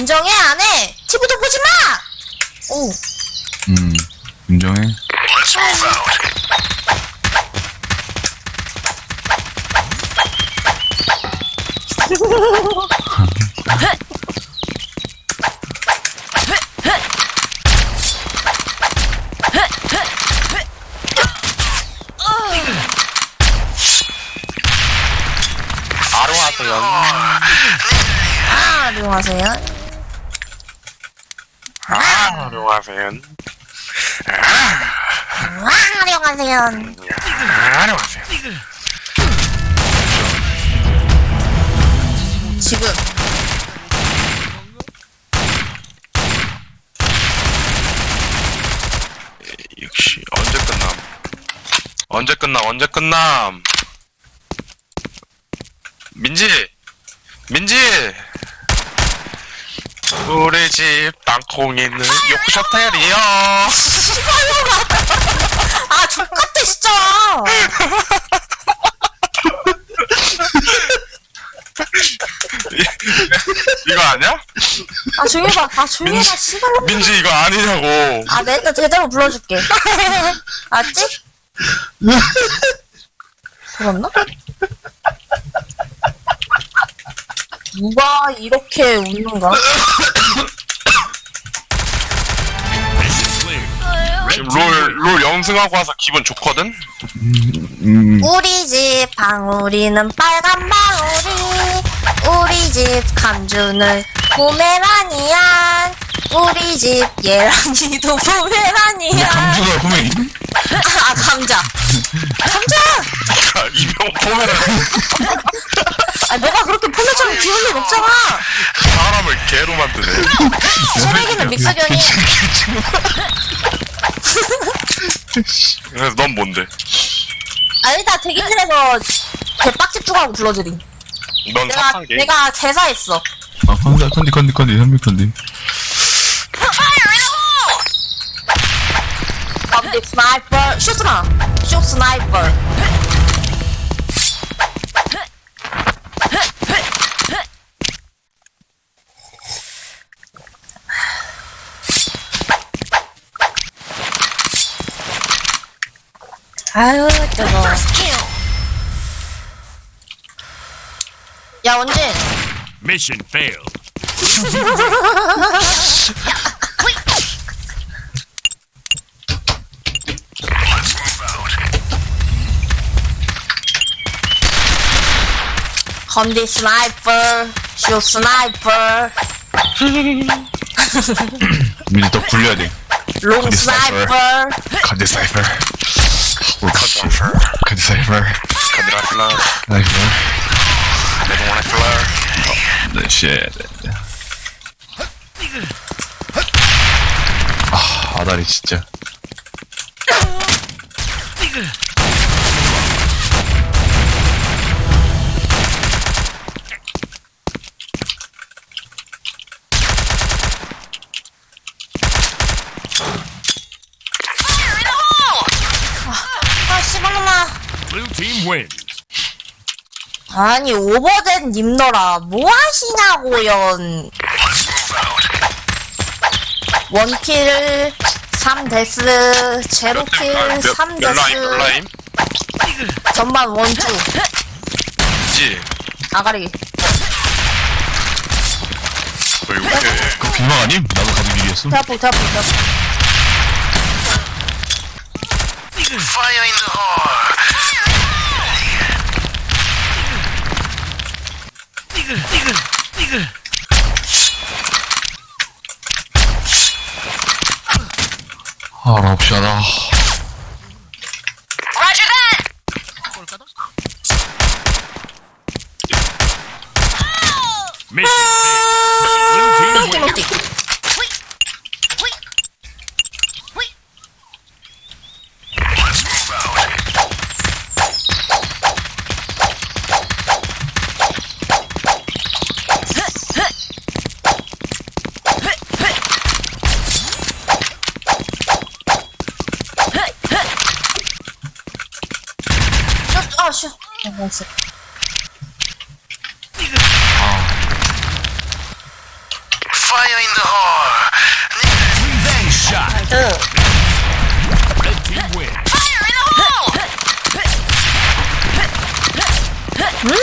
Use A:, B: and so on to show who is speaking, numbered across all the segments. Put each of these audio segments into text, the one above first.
A: 인정해 안 해? TV도 보지 마. 오.
B: 음, 인정해.
C: 바로 하세요.
A: 아, 안녕하세요.
C: 바로 하세요.
A: 와, 안녕하세요.
C: 바로 하세요.
A: 지금
C: 역시 언제 끝남? 언제 끝남? 언제 끝남? 민지, 민지. 우리 집 땅콩이는 요크셔텔이요.
A: 아, 족같아 진짜.
C: 이거 아니야?
A: 아, 조용히 봐. 아, 조용히 봐. 시발.
C: 민지 이거 아니냐고.
A: 아, 내가 제대로 불러줄게. 알았지? 들었나? 누가 이렇게 웃는가?
C: 지금 롤, 롤 연승하고 와서 기분 좋거든?
B: 음,
A: 우리 집 방울이는 빨간 방울이 우리 집 감주는 포메라니안 우리 집 예란이도 포메라니안
B: 감주가 후메인?
A: 아 감자 감자
C: 이병 보면은
A: 아 너가 그렇게 귀여운 일 없잖아.
C: 사람을 개로 만드네.
A: 소래기는 믹서견이
C: 그래서 넌 뭔데?
A: 아니다 대기실에서 개빡집 주가고 불러드림.
C: 넌
A: 내가
C: 사탕게.
A: 내가 제사했어.
B: 아, 컨디, 컨디, 컨디, 컨디, 현미 컨디.
A: 스나이퍼 슛스나 슛 스나이퍼 아유 뜨거 야 원진
D: Mission failed.
A: 감디 스나이퍼 슛 스나이퍼
B: 민지 더 굴려야 돼.
A: 롱
B: 감디
A: 스나이퍼
B: 컨디 사이퍼. 옳지. 컨디 사이퍼.
C: 가드라 플라,
B: 사이퍼.
C: 내동원의 플라.
B: 네, 쉣. 아, 아다리 진짜.
A: 아 씨발놈아
D: Blue team wins.
A: 아니 오버된 님너라 뭐 하시냐고요 원킬 3데스 제로킬
C: 몇, 몇 라임, 몇
A: 3데스
C: 라임?
A: 전반 원투
C: 지.
A: 아가리
C: 왜 이렇게.
B: 그 비방 아님? 나도 가도 일이었어.
A: 대아폭 대아폭 대아폭
C: Fire in the hole.
B: 아, 럽샤다.
D: Mission failed. Blue team wins.
A: 띠모띠 아. 아,
D: win.
A: 음!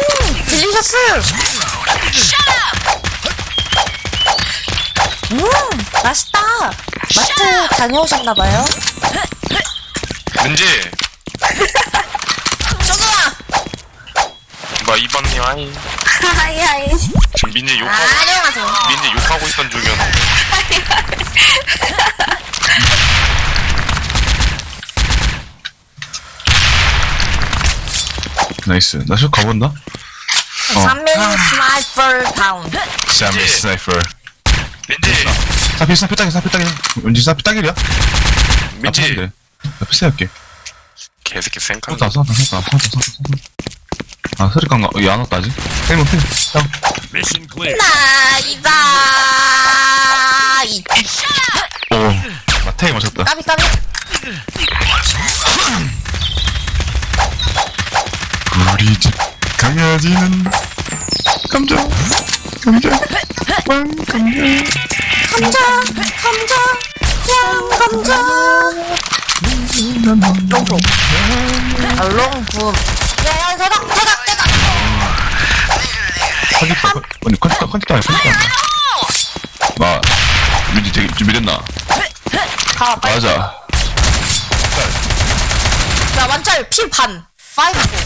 A: 음, 맛있다! 마트 다녀오셨나봐요?
C: 민지
A: 저기야!
C: 뭐 이번님 아이
A: 하이, 하이.
C: 지금 민지 욕하고
A: 안녕하세요.
C: 민지 욕하고 있던 중이었는데
B: 나이스. 나쇼 가본다? 어.
A: 3민 스나이퍼 다운.
B: 샤미 스나이퍼.
C: 민지
B: 사피, 사피 딱이, 사피 딱이. 왠지 사피 딱이야?
C: 민지
B: 나 패스할게.
C: 개새끼 생각
B: 쏟다, 쏟다, 쏟다, 쏟다, 쏟다, 쏟다. 아, 소리 깐가, 어, 얘안 왔다, 아직? 다운.
D: Mission clear.
A: 나이다! 이
B: 오, 나 태기 맞췄다.
A: 까비, 까비.
B: 우리 집 강아지는 감자, 감자, 왕 감자.
A: 감자, 감자, 양 감자. 아, 롱프. 대박, 대박, 대박.
B: 아니, 컨택, 컨택 아니야, 컨택 아니야. 나, 민지 되게 준비됐나?
A: 가, 빨리.
B: 맞아.
A: 야, 완짤 피 반. 파이브 포.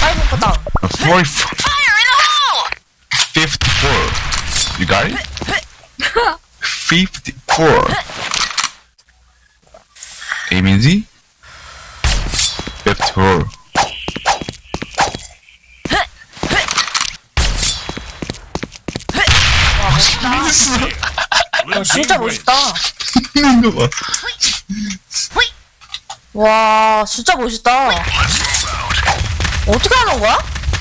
A: 파이브 포 다운.
B: 44. 54. You got it? 54. 에이민지? 54.
D: Blue
A: 진짜
D: team wins.
A: 멋있다.
B: 이거 봐.
A: 와, 진짜 멋있다. 어떻게 하는 거야?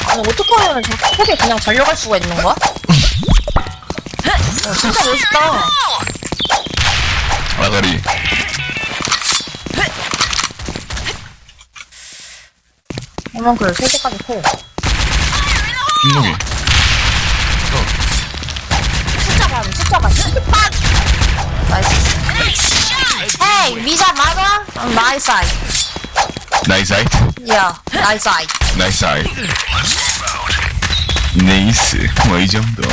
A: 아니, 어떻게 하면 저렇게 크게 그냥 달려갈 수가 있는 거야? 어, 진짜 멋있다.
B: 아가리.
A: 그러면 그래, 세 개까지 커.
B: 김동희.
A: 숫자 반, 숫자 반, 반! 나이스. 헤이, 미자 맞아? 나이스 아이.
B: 나이스 아이트.
A: 야, 나이스 아이.
B: 나이스 아이. 네이스. 뭐, 이 정도.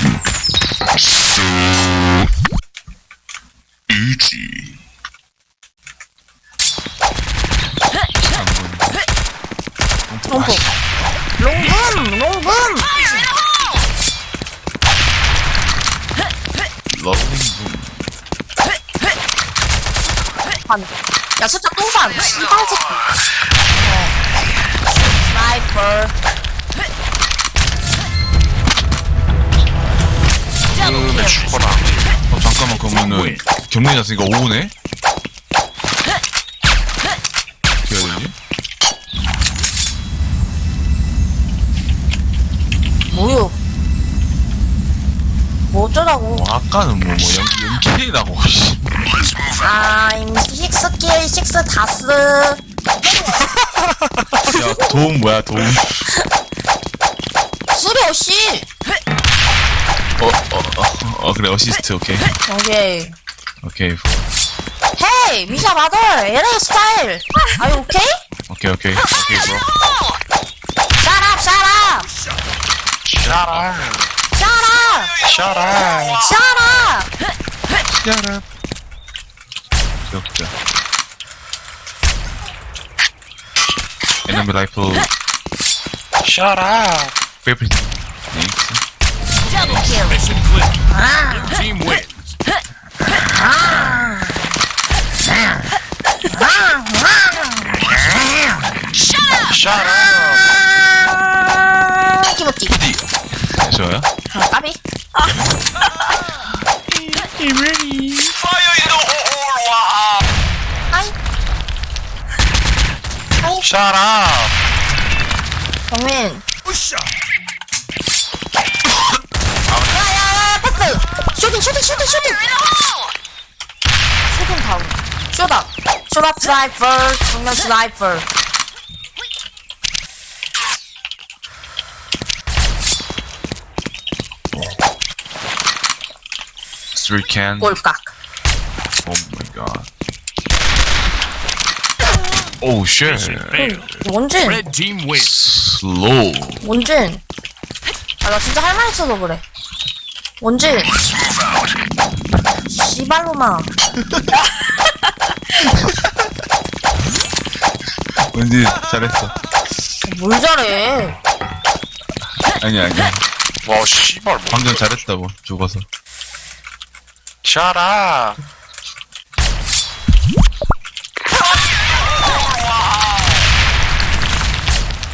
B: 음. 수. 이지.
A: 롱프. 롱금, 롱금! 반. 야, 숫자 또 반. 씨발 새끼. 어. 스나이퍼.
C: 음에 죽어라
B: 어, 잠깐만, 그러면은, 경문이 났으니까 오후네? 어떻게 해야 되지?
A: 뭐요? 뭐 어쩌라고.
B: 뭐, 아까는 뭐, 뭐, 연, 연기라고, 씨.
A: I'm 식스 킬, 식스 다스.
B: 야, 도움 뭐야, 도움.
A: 수료 씨.
B: 어, 어, 어, 어, 그래, 어시스트, 오케이.
A: 오케이.
B: 오케이,
A: 헤이, 미샤 마더, LA 스타일. You okay?
B: 오케이, 오케이. 오케이, 브로.
A: Shut up, shut up,
C: 샤라
A: shut up,
C: 샤라
A: shut up.
B: 야라. 귀엽다. 에너미 라이플,
C: 샤라
B: 페이브리트. 네이스.
A: Double kill.
D: Mission clear.
A: 아,
D: Blue team wins.
C: 샤라
A: 아, 기모띠.
B: 디. 저야?
A: 아, 까비. 아이. 아이,
C: 샤라
A: 정민.
D: Push up.
A: 야야 야 패스 슈팅 슈팅 슈팅 슈팅 슈팅 다운 슈다 슈다 스나이퍼 정면 스나이퍼
B: Three can.
A: 꼴깍.
B: Oh my god. Oh shit.
D: Failed.
A: 원진,
D: Red team wins.
B: Slow.
A: 원진. 아, 나 진짜 할 말 있어서 그래. 원진. 씨발로마.
B: 왠지 잘했어.
A: 뭘 잘해.
B: 아니 아니야.
C: 와 씨발 뭐
B: 방금 잘했다고 죽어서.
C: 샤라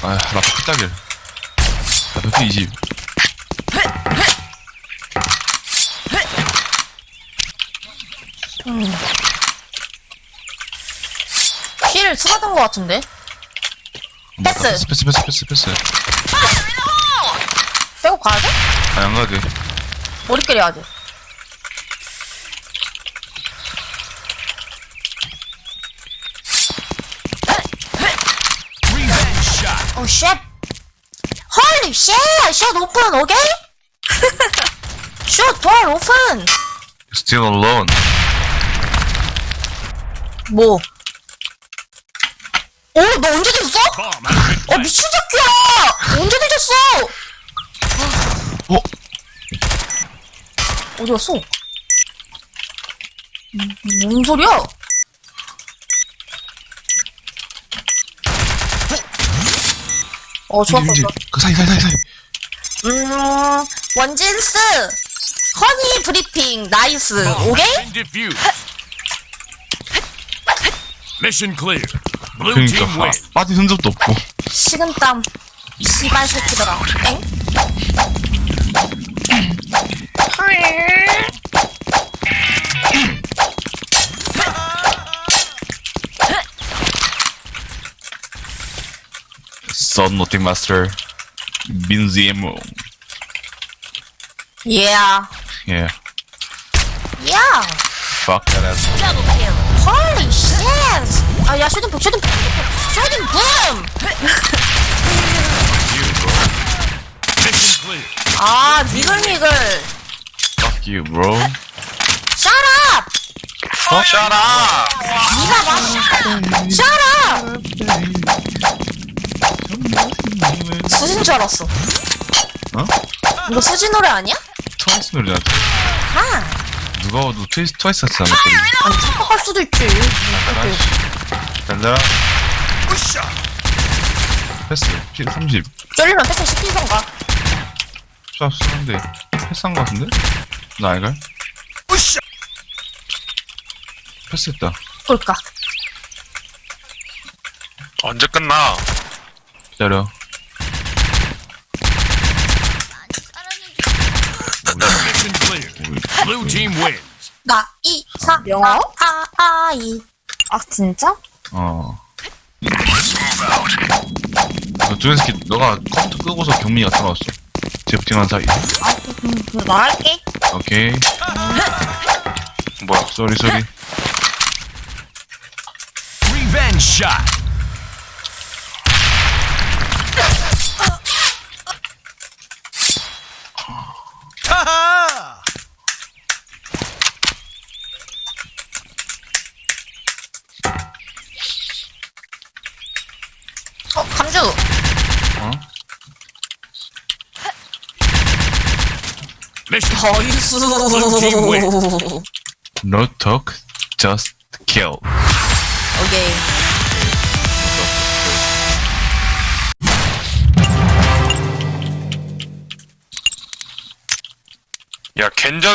B: 아 라프 피따길. 라프 20.
A: 피를 추가된 것 같은데? 패스.
B: 패스 패스 패스 패스 패스.
A: 빼고 가야 돼?
B: 아니 안 가도 돼.
A: 머리끼리 해야 돼. 오, 쉣. 헐리 쉣! 슛 오픈, 오케이? 슛, 돌 오픈!
B: Still alone.
A: 뭐? 오, 너 언제 됐어? 어. 미친 새끼야! 언제 늦었어?
B: 어?
A: 어디 갔어? 음, 뭔 소리야? 어, 좋았어, 좋았어.
B: 그 사이 사이 사이 사이.
A: 음, 원진스! 허니 브리핑, 나이스. 오케이?
D: Mission clear. Blue
B: 그러니까
D: team
B: 아,
D: wins.
B: 빠진 흔적도 없고.
A: 식은땀. 씨발 새끼들아. 엥?
B: Son Nothing Master. 민지에모.
A: Yeah.
B: Yeah.
A: Yeah.
B: Fuck that ass.
A: Holy shit! 아, 야, 슈딩 북, 슈딩 북, 슈딩 붐!
D: Mission clear.
A: 아, 미글미글.
B: Fuck you, bro.
A: Shut up!
C: 샤라
A: 니가 봐. Shut up! 수진 줄 알았어.
B: 어?
A: 이거 수진 노래 아니야?
B: 트와이스 노래 나왔
A: 아,
B: 누가 와도 트와이스, 트와이스 같지 않았거든.
A: 아니, 착각할 수도 있지.
B: 간다.
D: Shot.
B: 패스. 피 30.
A: 쫄리면 패스 시키던가.
B: 샷 쏘는데. 패스한 거 같은데? 나
D: shot.
B: 패스했다.
A: 볼까?
C: 언제 끝나
B: 기다려.
D: Mission clear. Blue team wins.
A: 나, 이, 사,
E: 영어?
A: 아, 아, 아, 이.
E: 아 진짜?
B: 어. 너 두현스키, 너가 컴퓨터 끄고서 경민이가 들어왔어. 제프팅한 사이.
E: 그럼 나갈게.
B: 오케이.
C: 뭐야
B: 쏘리, 쏘리.
D: Revenge shot.
A: 어, 감주.
B: 어?
A: 나이스.
B: No talk, just kill.
A: 오케이.
C: 야 겐전